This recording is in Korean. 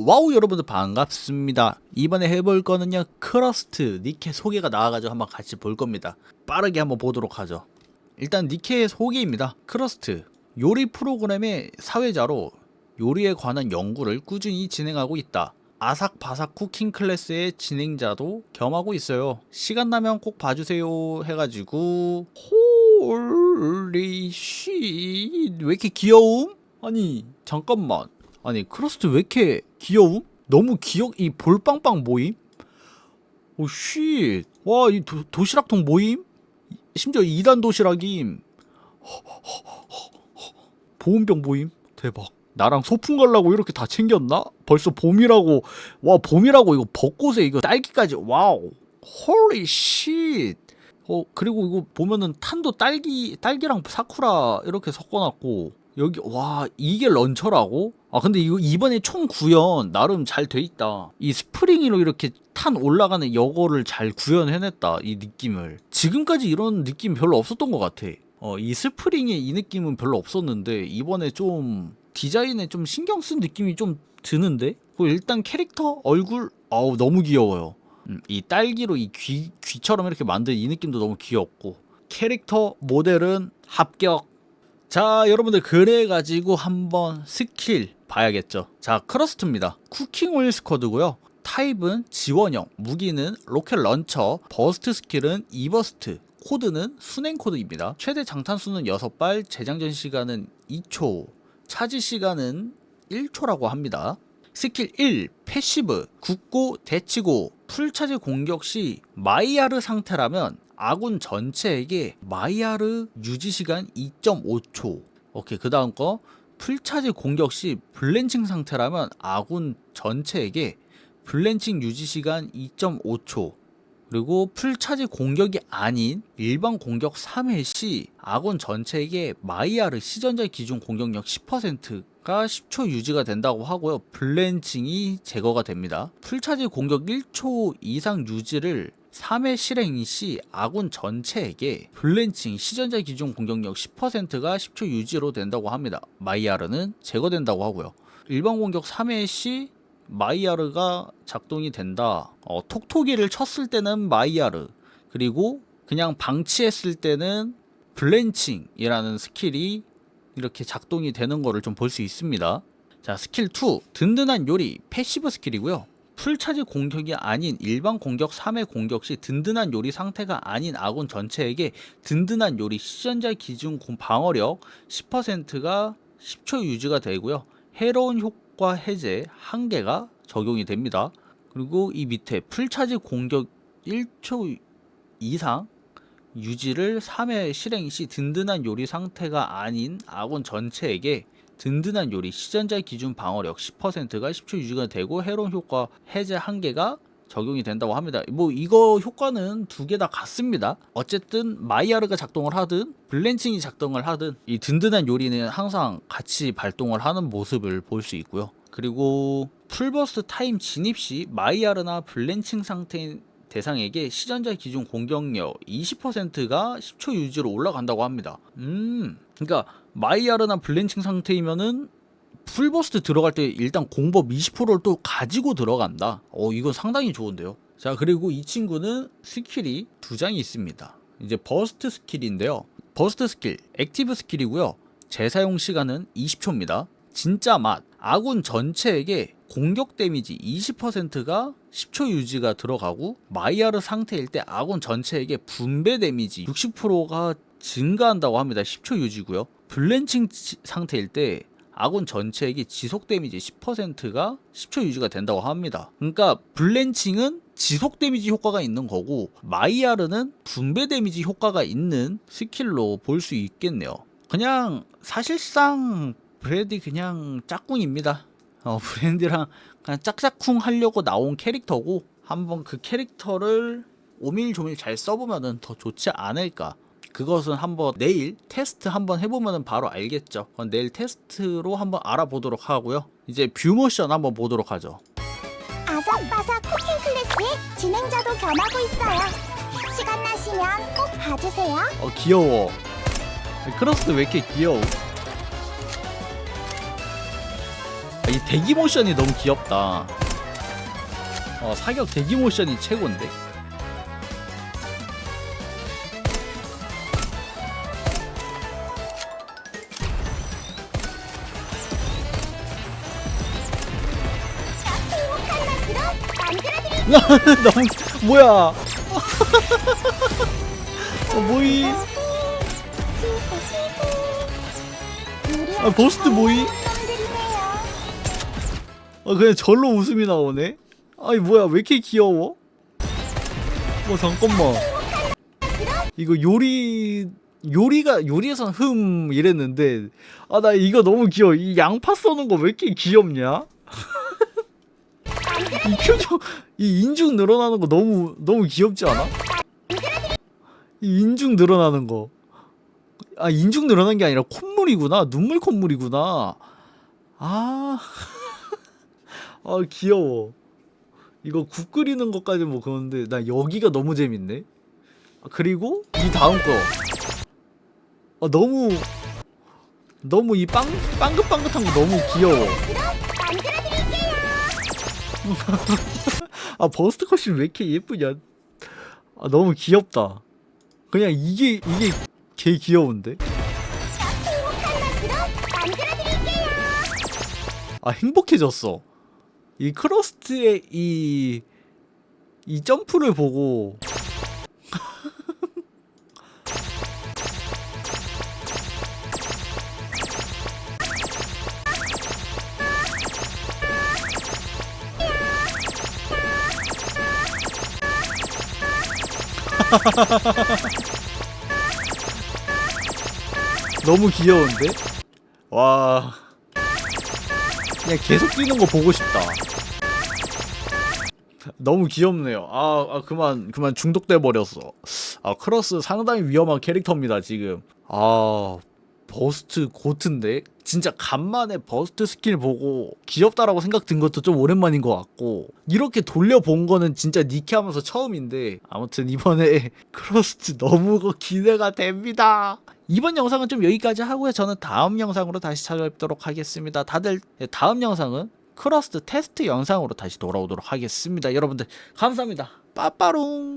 와우 여러분들 반갑습니다. 이번에 해볼 거는요 크러스트 니케 소개가 나와가지고 한번 같이 볼 겁니다. 빠르게 한번 보도록 하죠. 일단 니케의 소개입니다. 크러스트 요리 프로그램의 사회자로 요리에 관한 연구를 꾸준히 진행하고 있다. 아삭바삭 쿠킹 클래스의 진행자도 겸하고 있어요. 시간 나면 꼭 봐주세요 해가지고 홀리 쉿. 왜 이렇게 귀여움? 아니 잠깐만 아니 크러스트 왜 이렇게 귀여움? 너무 귀여 이 볼빵빵 모임? 오쉿 와이 도시락통 모임? 심지어 2단 도시락임 보온병 모임? 대박 나랑 소풍 가려고 이렇게 다 챙겼나? 벌써 봄이라고 와 봄이라고 이거 벚꽃에 이거 딸기까지 와우 홀리 쉿어 그리고 이거 보면은 탄도 딸기 딸기랑 사쿠라 이렇게 섞어놨고 여기 와 이게 런처라고? 아 근데 이거 이번에 총 구현 나름 잘 돼 있다. 이 스프링으로 이렇게 탄 올라가는 여거를 잘 구현해냈다 이 느낌을. 지금까지 이런 느낌 별로 없었던 것 같아. 어 이 스프링의 이 느낌은 별로 없었는데 이번에 좀 디자인에 좀 신경 쓴 느낌이 좀 드는데? 그리고 일단 캐릭터 얼굴 아우 너무 귀여워요. 음, 이 딸기로 이 귀 귀처럼 이렇게 만든 이 느낌도 너무 귀엽고 캐릭터 모델은 합격. 자 여러분들 그래가지고 한번 스킬 봐야겠죠. 자 크러스트입니다. 쿠킹 오일 스쿼드고요. 타입은 지원형 무기는 로켓 런처 버스트 스킬은 이버스트 코드는 순행 코드입니다. 최대 장탄수는 6발 재장전 시간은 2초 차지 시간은 1초라고 합니다. 스킬 1 패시브 굳고 데치고 풀차지 공격 시 마이야르 상태라면 아군 전체에게 마이야르 유지 시간 2.5초. 오케이 그 다음 거 풀차지 공격 시 블렌칭 상태라면 아군 전체에게 블렌칭 유지 시간 2.5초. 그리고 풀차지 공격이 아닌 일반 공격 3회 시 아군 전체에게 마이야르 시전자 기준 공격력 10%가 10초 유지가 된다고 하고요. 블렌칭이 제거가 됩니다. 풀차지 공격 1초 이상 유지를 3회 실행 시 아군 전체에게 블렌칭 시전자 기준 공격력 10%가 10초 유지로 된다고 합니다. 마이야르는 제거된다고 하고요. 일반 공격 3회 시 마이야르가 작동이 된다. 어, 톡톡이를 쳤을 때는 마이야르 그리고 그냥 방치했을 때는 블렌칭이라는 스킬이 이렇게 작동이 되는 거를 좀 볼 수 있습니다. 자 스킬 2 든든한 요리 패시브 스킬이고요. 풀차지 공격이 아닌 일반 공격 3회 공격 시 든든한 요리 상태가 아닌 아군 전체에게 든든한 요리 시전자 기준 공- 방어력 10%가 10초 유지가 되고요. 해로운 효과 해제 한개가 적용이 됩니다. 그리고 이 밑에 풀차지 공격 1초 이상 유지를 3회 실행 시 든든한 요리 상태가 아닌 아군 전체에게 든든한 요리 시전자 기준 방어력 10%가 10초 유지가 되고 해로운 효과 해제 한개가 적용이 된다고 합니다. 뭐 이거 효과는 두 개 다 같습니다. 어쨌든 마이야르가 작동을 하든 블렌칭이 작동을 하든 이 든든한 요리는 항상 같이 발동을 하는 모습을 볼 수 있고요. 그리고 풀버스트 타임 진입 시 마이야르나 블렌칭 상태인 대상에게 시전자 기준 공격력 20%가 10초 유지로 올라간다고 합니다. 음, 그러니까 마이야르나 블렌칭 상태이면은 풀버스트 들어갈 때 일단 공법 20%를 또 가지고 들어간다. 어, 이건 상당히 좋은데요. 자, 그리고 이 친구는 스킬이 두 장이 있습니다. 이제 버스트 스킬인데요. 버스트 스킬, 액티브 스킬이고요. 재사용 시간은 20초입니다. 진짜 맛. 아군 전체에게 공격 데미지 20%가 10초 유지가 들어가고 마이야르 상태일 때 아군 전체에게 분배 데미지 60%가 증가한다고 합니다. 10초 유지고요. 블렌칭 치- 상태일 때 아군 전체에게 지속 데미지 10%가 10초 유지가 된다고 합니다. 그러니까 블렌칭은 지속 데미지 효과가 있는 거고 마이야르는 분배 데미지 효과가 있는 스킬로 볼 수 있겠네요. 그냥 사실상 브랜디 그냥 짝꿍입니다. 어, 브랜디랑 그냥 짝짝쿵 하려고 나온 캐릭터고 한번 그 캐릭터를 오밀조밀 잘 써보면은 더 좋지 않을까. 그것은 한번 내일 테스트 한번 해보면은 바로 알겠죠. 그건 내일 테스트로 한번 알아보도록 하고요. 이제 뷰모션 한번 보도록 하죠. 아삭바삭 쿠킹 클래스의 진행자도 겸하고 있어요. 시간 나시면 꼭 봐주세요. 어 귀여워. 크로스 왜 이렇게 귀여워? 아, 이 대기 모션이 너무 귀엽다. 어, 사격 대기 모션이 최고인데. 너무 뭐야? 어, 뭐이? 아, 버스트 뭐이? 아 그냥 절로 웃음이 나오네. 아니 뭐야 왜 이렇게 귀여워? 어 잠깐만. 이거 요리 요리가 요리에선 흠 이랬는데 아 나 이거 너무 귀여워. 이 양파 써는 거 왜 이렇게 귀엽냐? 이 표정 이 인중 늘어나는 거 너무 너무 귀엽지 않아? 이 인중 늘어나는 거. 아 인중 늘어난 게 아니라 콧물이구나. 눈물 콧물이구나. 아. 아 귀여워. 이거 국 끓이는 것까지 뭐 그런데 나 여기가 너무 재밌네. 아, 그리고 이 다음 거. 아 너무 너무 이 빵 빵긋빵긋한 거 너무 귀여워. 아 버스트 컷이 왜 이렇게 예쁘냐? 아 너무 귀엽다. 그냥 이게 이게 개 귀여운데? 아 행복해졌어. 이 크러스트의 이, 이 점프를 보고 너무 귀여운데? 와 그냥 계속 뛰는 거 보고 싶다. 너무 귀엽네요. 아, 아 그만 그만 중독돼 버렸어. 아 크로스 상당히 위험한 캐릭터입니다 지금. 아 버스트 고트인데 진짜 간만에 버스트 스킬 보고 귀엽다라고 생각 든 것도 좀 오랜만인 것 같고 이렇게 돌려본 거는 진짜 니키하면서 처음인데 아무튼 이번에 크로스트 너무 기대가 됩니다. 이번 영상은 좀 여기까지 하고요. 저는 다음 영상으로 다시 찾아뵙도록 하겠습니다. 다들 다음 영상은 크러스트 테스트 영상으로 다시 돌아오도록 하겠습니다. 여러분들 감사합니다. 빠빠롱.